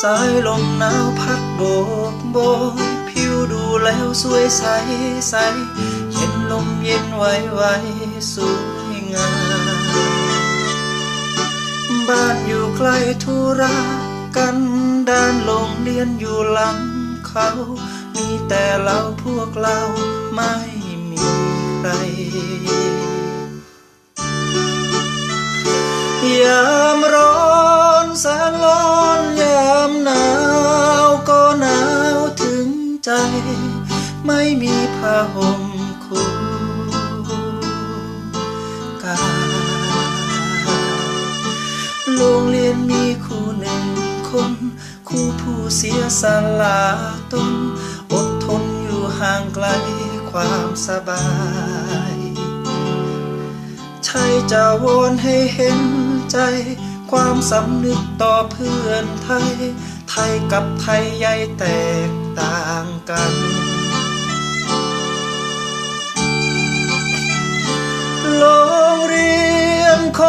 สายลมหนาวพัดโบกโบยผิวดูแล้วสวยใสใสเย็นลมเย็นไหวไหวสวยงามบ้านอยู่ใกล้ธุระกันด้านโรงเรียนอยู่หลังเขา มีแต่เราพวกเราไม่มีใคร ใจไม่มีผ้าห่มคุมกายโรงเรียนมีครูหนึ่งคนครูผู้เสียสละตนอดทนอยู่ห่างไกลความสบายใช่จะวอนให้เห็นใจ ความสำนึกต่อเพื่อนไทย ไทยกับไทยใหญ่แตก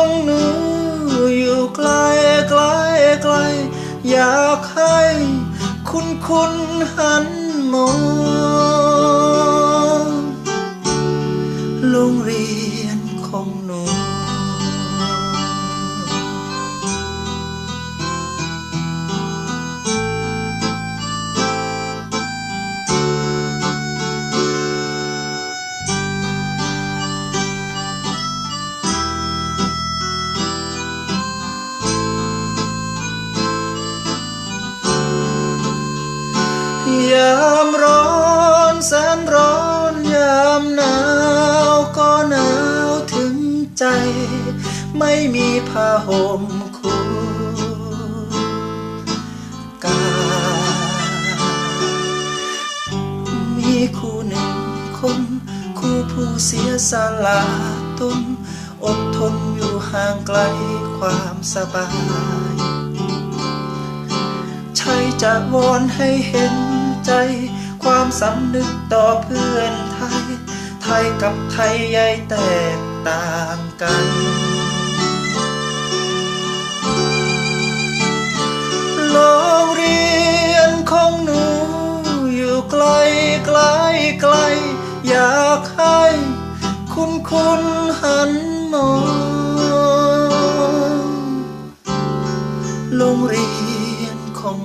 งหนูอยู่ไกลไกลไกล อยากให้คุณคุณหันมอง ไม่มีผ้าห่มคุมกายมีครูหนึ่งคนครูผู้เสียสละตนอดทนอยู่ห่างไกลความสบายใช่จะวอนให้เห็นใจ ความสำนึกต่อเพื่อนไทย ไทยกับไทยใหญ่แตกต่างกัน โรงเรียนของ